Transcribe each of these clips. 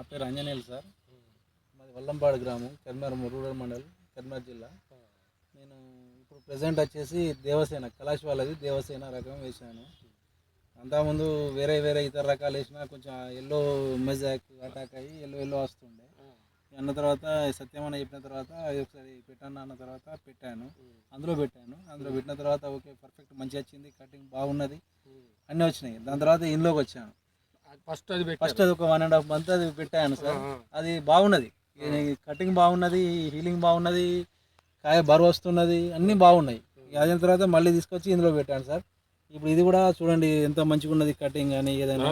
నా పేరు అంజనేయులు సార్. మాది వల్లంపాడు గ్రామం కర్మార్ రూరల్ మండల్ కర్మార్ జిల్లా. నేను ఇప్పుడు ప్రజెంట్ వచ్చేసి దేవసేన కలాష్ వాళ్ళది దేవసేన రకం వేసాను అంతకుముందు వేరే వేరే ఇతర రకాలు వేసినా కొంచెం ఎల్లో మెజాక్ అటాక్ అయ్యి ఎల్లో ఎల్లో వస్తుండే. అన్న తర్వాత సత్యమన్న చెప్పిన తర్వాత అది ఒకసారి పెట్టాను అన్న తర్వాత పెట్టాను. అందులో పెట్టాను. అందులో పెట్టిన తర్వాత ఓకే పర్ఫెక్ట్ మంచిగా వచ్చింది కటింగ్ బాగున్నది. అన్నీ వచ్చినాయి. దాని తర్వాత ఇందులోకి వచ్చాను. ఫస్ట్ అది ఫస్ట్ అది ఒక వన్ అండ్ హాఫ్ మంత్ అది పెట్టాను సార్. అది బాగున్నది. కటింగ్ బాగున్నది హీలింగ్ బాగున్నది కాయ బరువు వస్తున్నది అన్నీ బాగున్నాయి. అయిన తర్వాత మళ్ళీ తీసుకొచ్చి ఇందులో పెట్టాను సార్. ఇప్పుడు ఇది కూడా చూడండి ఎంత మంచిగా ఉన్నది కటింగ్ కానీ ఏదైనా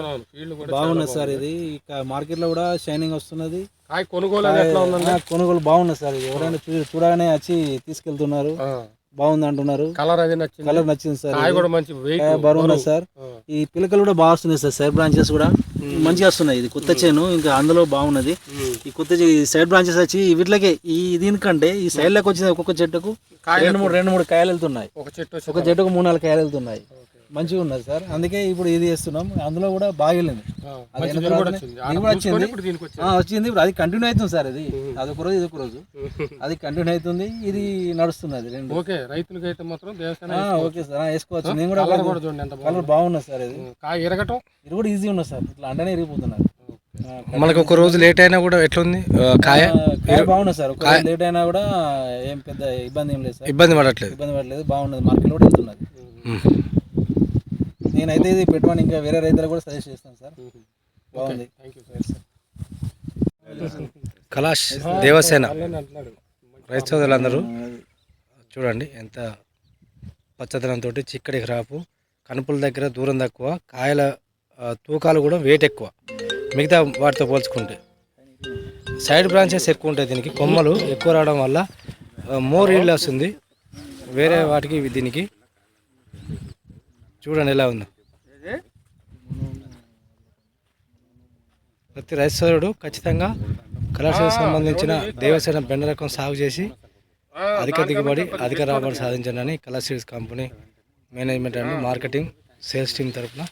బాగున్నది సార్ ఇది. ఇక మార్కెట్లో కూడా షైనింగ్ వస్తున్నది. కొనుగోలు కొనుగోలు బాగున్నది సార్ ఎవరైనా చూడగానే వచ్చి తీసుకెళ్తున్నారు. బాగుంది అంటున్నారు కలర్ అది నచ్చింది. కలర్ నచ్చింది సార్ కాయ ఇది. కూడా మంచి బరువు. ఉన్నది సార్ ఈ పిలకలు కూడా బాగా వస్తున్నాయి సార్ సైడ్ బ్రాంచెస్ కూడా. మంచిగా వస్తున్నాయి ఇది కొత్త చేను ఇంకా అందులో బాగున్నది. ఈ కొత్త సైడ్ బ్రాంచెస్ వచ్చి వీటికి ఈ దీనికంటే ఈ సైడ్లకు వచ్చిన ఒక్కొక్క చెట్టుకు రెండు మూడు రెండు మూడు కాయలు వెళ్తున్నాయి. ఒక చెట్టు ఒక చెట్టుకు మూడు నాలుగు కాయలు వెళ్తున్నాయి. మంచిగా ఉన్నది సార్. అందుకే ఇప్పుడు ఇది చేస్తున్నాం. అందులో కూడా బాగా వెళ్ళింది అది వచ్చింది. వచ్చింది. ఇప్పుడు అది కంటిన్యూ అవుతుంది సార్ ఇది. అదొక రోజు ఇదొక రోజు. అది కంటిన్యూ అవుతుంది. ఇది నడుస్తున్నది రెండు. ఓకే. రైతులకి అయితే మాత్రం ఓకే సార్. వేసుకోవచ్చు నేను కూడా కలర్ బాగున్నది సార్ ఇది. కాయ ఇరగటం. ఇది కూడా ఈజీ ఉన్నది సార్. ఇట్లా అంటనే ఇరిగిపోతున్నారు. మనకు ఒక రోజు లేట్ అయినా కూడా ఎట్లుంది? కాయ? కాయ బాగున్నది సార్. ఒక లేట్ అయినా కూడా ఏం పెద్ద ఇబ్బంది ఏం లేదు సార్. ఇబ్బంది పడట్లేదు. ఇబ్బంది పడలేదు బాగున్నది. మార్కెట్ కూడా వెళ్తున్నది. నేనైతే ఇది పెట్టమని ఇంకా వేరే రైతులకు కూడా సజెస్ట్ చేస్తాను సార్. బాగుంది. Thank you sir Kalash Devasena. రైతు సోదరులందరూ చూడండి ఎంత పచ్చదనంతో చిక్కడి క్రాపు కనుపుల దగ్గర దూరం తక్కువ కాయల తూకాలు కూడా వెయిట్ ఎక్కువ. మిగతా వాటితో పోల్చుకుంటే సైడ్ బ్రాంచెస్ ఎక్కువ ఉంటాయి దీనికి. కొమ్మలు ఎక్కువ రావడం వల్ల మోర్ ఈల్డ్ వస్తుంది వేరే వాటికి దీనికి చూడండి ఎలా ఉందో. ప్రతి రైతు సోదరుడు ఖచ్చితంగా కళాశాలకు సంబంధించిన దేవసేన బెండ రకం సాగు చేసి అధిక దిగుబడి అధిక రాబడి సాధించండి Kala seeds company management and marketing sales team తరఫున